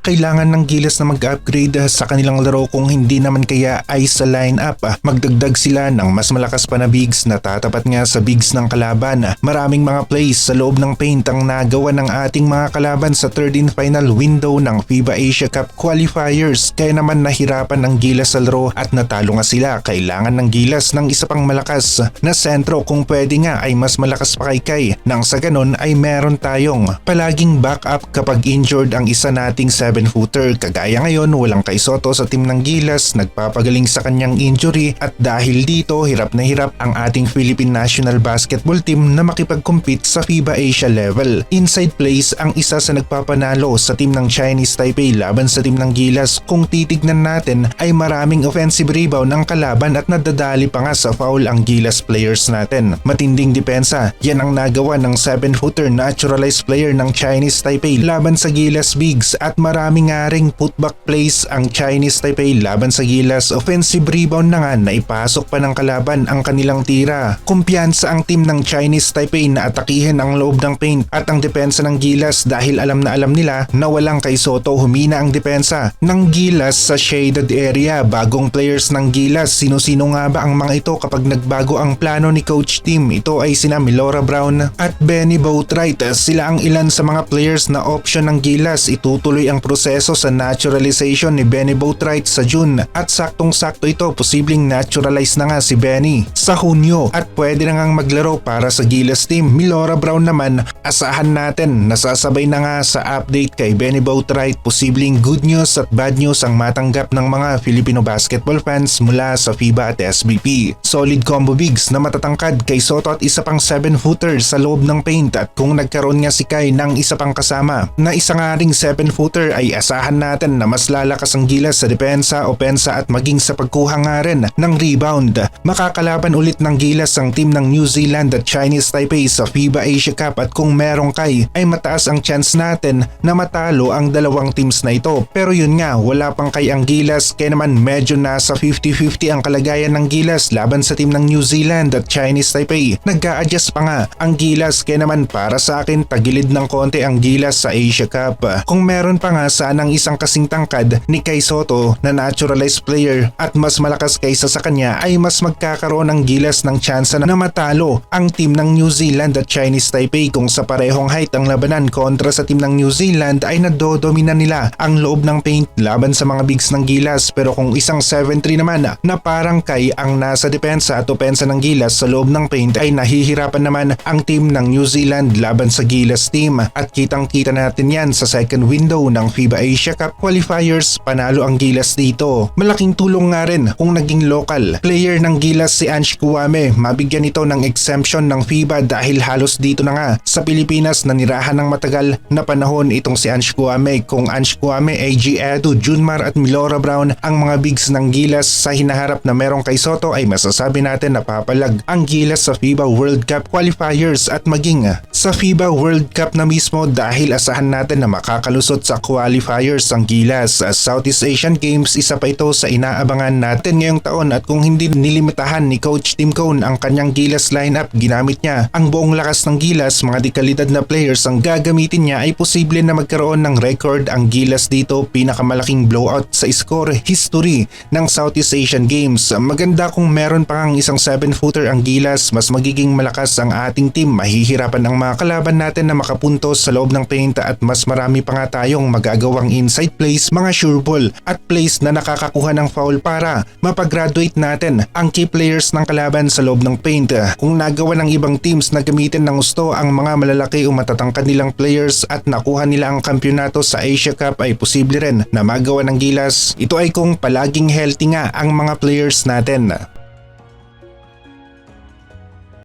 kailangan ng Gilas na mag-upgrade sa kanilang laro kung hindi naman kaya ay sa lineup. Magdagdag sila ng mas malakas pa na bigs na tatapat nga sa bigs ng kalaban. Maraming mga plays sa loob ng paint ang nagawa ng ating mga kalaban sa third and final window ng FIBA Asia Cup qualifiers kaya naman nahirapan ng Gilas sa laro at natalo nga sila. Kailangan ng Gilas ng isa pang malakas na sentro kung pwede nga ay mas malakas pa kay Kai nang sa ganon ay meron tayong palaging backup kapag injured ang isa nating 7-footer. Kagaya ngayon walang kay Soto sa team ng Gilas nagpapagaling sa kanyang injury at dahil dito hirap na hirap ang ating Philippine National Basketball Team na makipag-compete sa FIBA Asia level. Inside plays ang isa sa nagpapanalo sa team ng Chinese Taipei laban sa team ng Gilas. Kung titignan natin ay maraming offensive rebound ang kalaban at nadadali pa nga sa foul ang Gilas players natin. Matinding depensa, yan ang nagawa ng 7-footer naturalized player ng Chinese Taipei laban sa Gilas Bigs at marami nga ring putback plays ang Chinese Taipei laban sa Gilas. Offensive rebound na nga na ipasok pa ng kalaban ang kanilang tira. Kumpiyansa ang team ng Chinese Taipei na atakihin ang loob ng paint at ang depensa ng Gilas dahil alam na alam nila na walang kay Soto humina ang depensa ng Gilas sa shaded area. Bagong players ng Gilas, sino-sino nga ba ang mga ito kapag nagbago ang plano ni Coach Team? Ito ay sina Milora Brown at Benny Boatwright. Sila ang ilan sa mga players na option ng Gilas. Itutuloy ang proseso sa naturalization ni Benny Boatwright sa June. At saktong-sakto ito posibleng naturalize na nga si Benny sa Hunyo. At pwede na ngang maglaro para sa Gilas team. Milora Brown naman asahan natin. Nasasabay na nga sa update kay Benny Boatwright. Posibleng good news at bad news ang matanggap ng mga Filipino basketball fans mula sa FIBA at SBP. Solid combo bigs na matatangkad kay Soto at isa pang 7-footer sa loob ng paint. At kung nagkaroon nga si Kai ng isa pang kasama na isa nga ring 7-footer ay asahan natin na mas lalakas ang gilas sa depensa, opensa at maging sa pagkuha nga rin ng rebound. Makakalaban ulit ng gilas ang team ng New Zealand at Chinese Taipei sa FIBA Asia Cup at kung merong Kai ay mataas ang chance natin na matalo ang dalawang teams na ito. Pero yun nga, wala pang kay ang gilas kaya naman medyo nasa 50-50 ang kalagayan ng gilas laban sa team ng New Zealand at Chinese Taipei. Nagka-adjust pa nga ang gilas kaya naman para sa akin tagilid ng konti ang gilas sa Asia Cup. Kung meron pa nga sanang isang kasing tangkad ni Kai Soto na naturalized player at mas malakas kaysa sa kanya ay mas magkakaroon ng gilas ng tsansa na matalo ang team ng New Zealand at Chinese Taipei kung sa parehong height ang labanan kontra sa team ng New Zealand ay nadodomina nila ang loob ng paint laban sa mga bigs ng gilas. Pero kung isang 7-3 naman na parang kay ang nasa depensa at opensa ng gilas sa loob ng paint ay nahihirapan naman ang team ng New Zealand laban sa gilas team. At kitang kita natin yan sa second window ng FIBA Asia Cup qualifiers panalo ang gilas dito. Malaking tulong nga rin kung naging local player ng gilas si Ange Kuwame mabigyan ito ng exemption ng FIBA dahil halos dito na nga sa Pilipinas nanirahan ng matagal na panahon itong si Ange Kuwame kung Ange Kuwame, AG Edu, Junmar at Milora Brown ang mga bigs ng gilas sa hinaharap na merong kay Soto ay masasabi natin na papalag ang gilas sa FIBA World Cup qualifiers at maging sa FIBA World Cup na mismo dahil asahan natin na makakalusot sa qualifiers ang gilas. Sa Southeast Asian Games isa pa ito sa inaabangan natin ngayong taon at kung hindi nilimitahan ni Coach Tim Cone ang kanyang gilas lineup ginamit niya ang buong lakas ng gilas mga dekalidad na players ang gagamitin niya ay posible na magkaroon ng record ang gilas dito pinakamalaking blowout sa score history ng Southeast Asian Games. Maganda kung meron pa ang isang 7-footer ang gilas mas magiging malakas ang ating team mahihirapan ang mga kalaban natin na makapuntos sa loob ng paint at mas marami pa nga tayong magagawang inside plays mga sure ball at plays na nakakakuha ng foul para mapagraduate natin ang key players ng kalaban sa loob ng paint. Kung nagawa ng ibang teams na gamitin ng gusto ang mga malalaki o matatangkad nilang players at nakuha nila ang kampyonato sa Asia Cup ay posible rin na magawa ng gilas. Ito ay kung palaging healthy nga ang mga players natin.